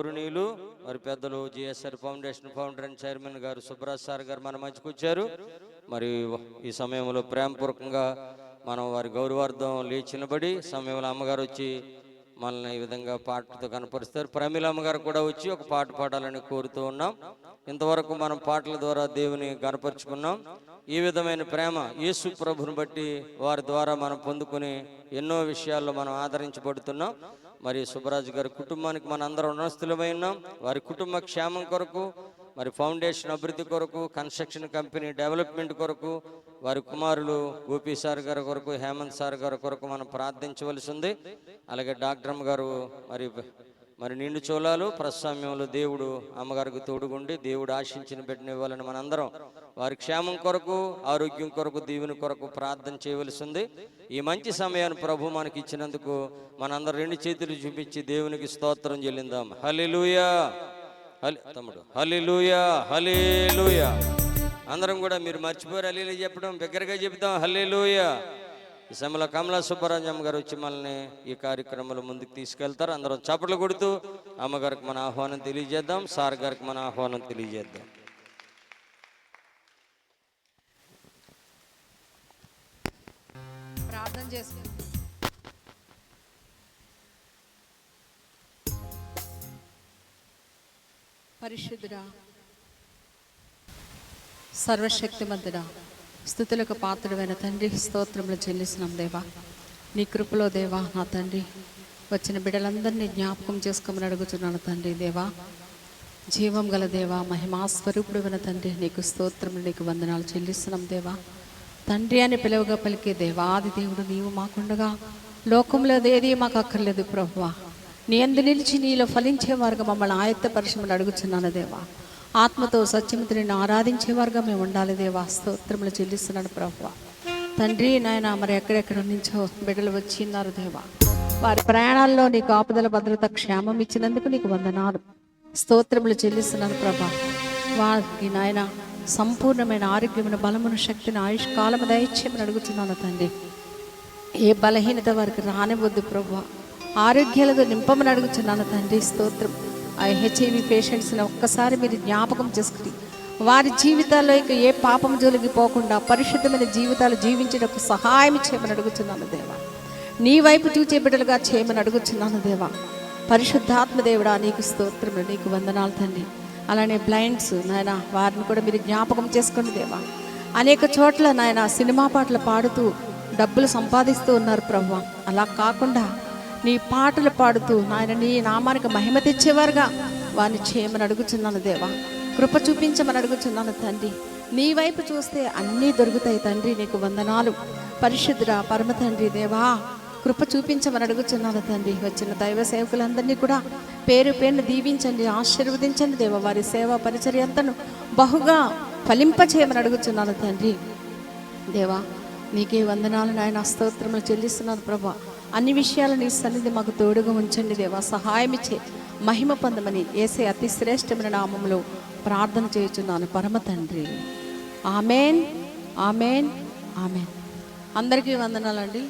గౌరవనీయులు మరి పెద్దలు GSR foundation founder and chairman గారు సుబ్రాజ్ సార్ గారు మన మధ్యకు వచ్చారు. మరి ఈ సమయంలో ప్రేమపూర్వకంగా మనం వారి గౌరవార్థం లేచినబడి సమయంలో అమ్మగారు వచ్చి మనల్ని ఈ విధంగా పాటతో కనపరుస్తారు. ప్రమీల అమ్మగారు కూడా వచ్చి ఒక పాట పాడాలని కోరుతూ ఉన్నాం. ఇంతవరకు మనం పాటల ద్వారా దేవుని కనపరుచుకున్నాం. ఈ విధమైన ప్రేమ యేసు ప్రభుని బట్టి వారి ద్వారా మనం పొందుకుని ఎన్నో విషయాల్లో మనం ఆదరించబడుతున్నాం. మరి సుబ్బరాజు గారి కుటుంబానికి మన అందరం రుణస్థులమై ఉన్నాం. వారి కుటుంబ క్షేమం కొరకు మరి ఫౌండేషన్ అభివృద్ధి కొరకు కన్స్ట్రక్షన్ కంపెనీ డెవలప్మెంట్ కొరకు వారి కుమారులు గోపి సార్ గారి కొరకు హేమంత్ సార్ గారి కొరకు మనం ప్రార్థించవలసి ఉంది. అలాగే డాక్టర్ అమ్మ గారు మరి మరి నిండు చోళాలు ప్రస్వామ్యంలో దేవుడు అమ్మగారికి తోడుగుండి దేవుడు ఆశించిన బిడ్డను ఇవ్వాలని మనందరం వారి క్షేమం కొరకు ఆరోగ్యం కొరకు దీవుని కొరకు ప్రార్థన చేయవలసింది. ఈ మంచి సమయాన్ని ప్రభు మనకి ఇచ్చినందుకు మనందరం రెండు చేతులు చూపించి దేవునికి స్తోత్రం చెల్లిందాం. హలిలుయా హలి తమ్ముడు. Hallelujah hallelujah! అందరం కూడా మీరు మర్చిపోరు అలీలు చెప్పడం బిగ్గరగా చెబుతాం హల్లెలూయా! ఈ సమయంలో కమలా సుబ్బరాజమ్మ గారు వచ్చి మనల్ని ఈ కార్యక్రమంలో ముందుకు తీసుకెళ్తారు. అందరం చప్పట్లు కొడుతూ అమ్మగారికి మన ఆహ్వానం తెలియజేద్దాం సార్ గారికి మన ఆహ్వానం తెలియజేద్దాం. ప్రార్థన చేసుకుందాం. పరిశుద్ధుడా సర్వశక్తిమంతుడా స్థుతులకు పాత్రుడైన తండ్రి స్తోత్రములు చెల్లిస్తున్నాం దేవా. నీ కృపలో దేవా నా తండ్రి వచ్చిన బిడ్డలందరినీ జ్ఞాపకం చేసుకోమని అడుగుతున్నాను తండ్రి దేవా. జీవం గల దేవా మహిమా స్వరూపుడు తండ్రి నీకు స్తోత్రములు నీకు వందనాలు చెల్లిస్తున్నాం దేవా. తండ్రి అని పిలువగా పలికే దేవాది దేవుడు నీవు మాకుండగా. లోకంలో ఏది మాకు అక్కర్లేదు ప్రభువా. నీ అందు నిలిచి నీలో ఫలించే వారుగా మమ్మల్ని ఆయత్తపరచమని అడుగుతున్నాను దేవా. ఆత్మతో సత్యమతో నిన్ను ఆరాధించే వారుగా మేము ఉండాలి దేవా. స్తోత్రములు చెల్లిస్తున్నాడు ప్రభు తండ్రి నాయన మరి ఎక్కడెక్కడ నుంచో బిడ్డలు వచ్చిన్నారు దేవా. వారి ప్రయాణాల్లో నీకు ఆపదల భద్రత క్షేమం ఇచ్చినందుకు నీకు వందనాలు. స్తోత్రములు చెల్లిస్తున్నాను ప్రభా. వారికి నాయన సంపూర్ణమైన ఆరోగ్యమైన బలమును శక్తిని ఆయుష్కాలము దయచేయమని అడుగుతున్నాను తండ్రి. ఏ బలహీనత వారికి రానివ్వద్దు ప్రభు. ఆరోగ్యాలతో నింపమని అడుగుతున్నాను తండ్రి స్తోత్రం. ఆ హెచ్ఐవి పేషెంట్స్ని ఒక్కసారి మీరు జ్ఞాపకం చేసుకుని వారి జీవితాల్లో ఇంకా ఏ పాపం జోలికి పోకుండా పరిశుద్ధమైన జీవితాలు జీవించడానికి సహాయం చేయమని అడుగుతున్నాను దేవా. నీ వైపు చూచే బిడ్డలుగా చేయమని అడుగుతున్నాను దేవా. పరిశుద్ధాత్మ దేవుడా నీకు స్తోత్రములు నీకు వందనాలు తండ్రి అలానే బ్లైండ్స్ నాయన వారిని కూడా మీరు జ్ఞాపకం చేసుకోండి దేవా. అనేక చోట్ల నాయన సినిమా పాటలు పాడుతూ డబ్బులు సంపాదిస్తూ ఉన్నారు ప్రభు. అలా కాకుండా నీ పాటలు పాడుతూ నాయన నీ నామానికి మహిమ తెచ్చేవారుగా. వారిని చేయమని అడుగుచున్నాను దేవా. కృప చూపించమని అడుగుచున్నాను తండ్రి. నీ వైపు చూస్తే అన్నీ దొరుకుతాయి తండ్రి నీకు వందనాలు. పరిశుద్ధుడా పరమ తండ్రి దేవా కృప చూపించమని అడుగుచున్నాను తండ్రి. వచ్చిన దైవ సేవకులందరినీ కూడా పేరు పేరును దీవించండి ఆశీర్వదించండి దేవ. వారి సేవా పరిచర్యంతను బహుగా ఫలింపచేయమని అడుగుచున్నాను తండ్రి. దేవా నీకే వందనాలు నాయన. స్తోత్రములు చెల్లిస్తున్నాను ప్రభా. అన్ని విషయాలు నీ సన్నిధి మాకు తోడుగా ఉంచండి దేవా. సహాయం ఇచ్చే మహిమ పొందమని ఏసే అతి శ్రేష్టమైన నామంలో ప్రార్థన చేయుచున్నాను. పరమ తండ్రి. ఆమెన్. ఆమెన్. ఆమెన్. అందరికీ వందనాలండి.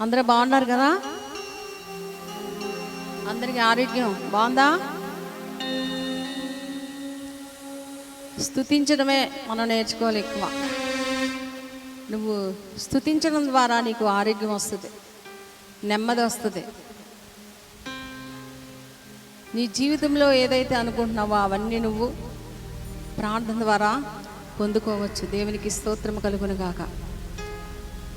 అందరూ బాగున్నారు కదా? అందరికీ ఆరోగ్యం బాగుందా? స్తుతించడమే మనం నేర్చుకోవాలి ఎక్కువ. నువ్వు స్తుతించడం ద్వారా నీకు ఆరోగ్యం వస్తుంది. నెమ్మది వస్తుంది. నీ జీవితంలో ఏదైతే అనుకుంటున్నావో అవన్నీ నువ్వు ప్రార్థన ద్వారా పొందుకోవచ్చు. దేవునికి స్తోత్రం కలుగును గాక.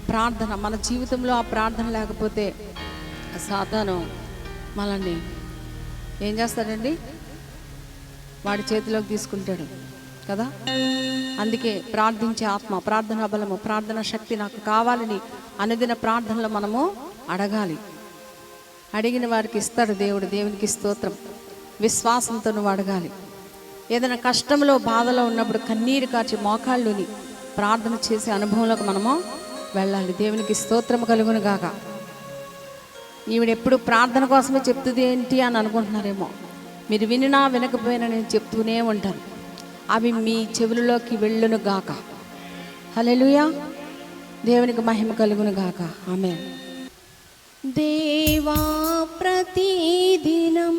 ప్రార్థన మన జీవితంలో ఆ ప్రార్థన లేకపోతే సాతాను మనల్ని ఏం చేస్తాడండి? వాడి చేతిలోకి తీసుకుంటాడు. కదా? అందుకే ప్రార్థించే ఆత్మ ప్రార్థనా బలము ప్రార్థన శక్తి నాకు కావాలని అనుదిన ప్రార్థనలు మనము అడగాలి. అడిగిన వారికి ఇస్తాడు దేవుడు దేవునికి స్తోత్రం. విశ్వాసంతో నువ్వు అడగాలి. ఏదైనా కష్టంలో బాధలో ఉన్నప్పుడు కన్నీరు కార్చి మోకాళ్ళుని ప్రార్థన చేసే అనుభవంలోకి మనము వెళ్ళాలి. దేవునికి స్తోత్రం కలుగును గాక. ఈవిడ ఎప్పుడు ప్రార్థన కోసమే చెప్తుంది ఏంటి అని అనుకుంటున్నారేమో. మీరు వినినా వినకపోయినా నేను చెప్తూనే ఉంటాను. అవి మీ చెవులలోకి వెళ్ళును గాక. హలెలుయా దేవునికి మహిమ కలుగును గాక. ఆమె దేవా ప్రతిదినం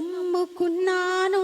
నమ్ముకున్నాను